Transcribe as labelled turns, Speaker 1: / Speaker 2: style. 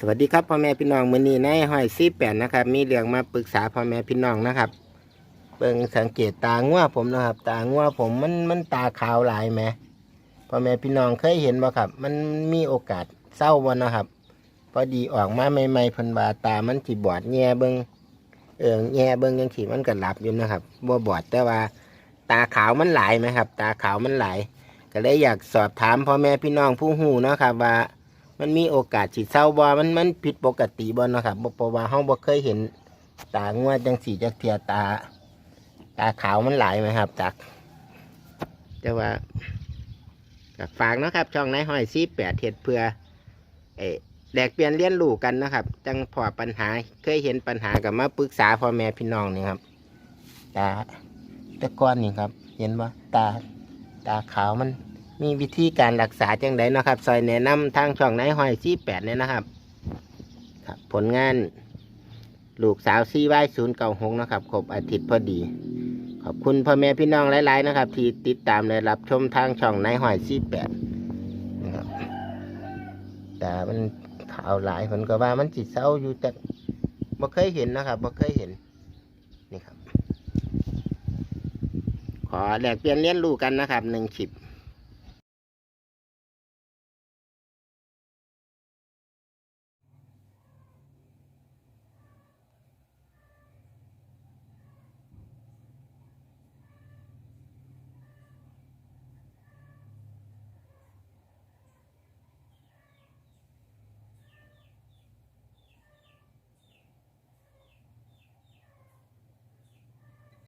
Speaker 1: สวัสดีครับพ่อแม่พี่น้องมื้อนี้ในห้อยซีแปดนะครับ มีเรื่องมาปรึกษาพ่อแม่พี่น้องนะครับ เบิ่งสังเกตตางัวผมนะครับ ตางัวผมมันมันตาขาวหลายไหมพ่อแม่พี่น้องเคยเห็นบ่ครับ มันมีโอกาสเศร้าบ่นะครับ พอดีออกมาใหม่ๆเพิ่นว่าตามันสิบอดแง่เบิ่งเอิงแง่เบิ่งจังซี่มันก็หลับอยู่นะครับบ่บอดแต่ว่า ตาขาวมันหลายไหมครับ ตาขาวมันหลายก็เลยอยากสอบถามพ่อแม่พี่น้องผู้หูนะครับว่า มันมีโอกาสสิเศร้าบ่ มันมันผิดปกติบ่เนาะครับบ่เพราะว่าเฮาบ่เคยเห็นตางัวจังสีจักเทียตา ตาขาวมันหลายไหมครับจากแต่ว่าฝากนะครับ ช่องนายห้อยซีแปดเฮ็ดเพื่อเอแลกเปลี่ยนเรียนรู้กันนะครับ จังพอปัญหาเคยเห็นปัญหากับมาปรึกษาพ่อแม่พี่น้องนี่ครับ ตาต่ก้อนนี่ครับ เห็นว่าตาตาขาวมัน มีวิธีการรักษาจังไดนะครับซอยแนะนำทางช่องนายหอยซีแปดเนี่ยนะครับ ครับผลงานลูกสาวซีไว้ศูนย์เก่าหงนะครับครบอาทิตย์พอดี ขอบคุณพ่อแม่พี่น้องหลายๆนะครับ ที่ติดตามและรับชมทางช่องนายหอยซีแปดนะครับแต่มันข่าวหลายคนก็ว่ามันจิตเศร้าอยู่แต่บ่เคยเห็นนะครับบ่เคยเห็นนี่ครับ ขอแลกเปลี่ยนเรียนรู้กันนะครับหนึ่งคลิป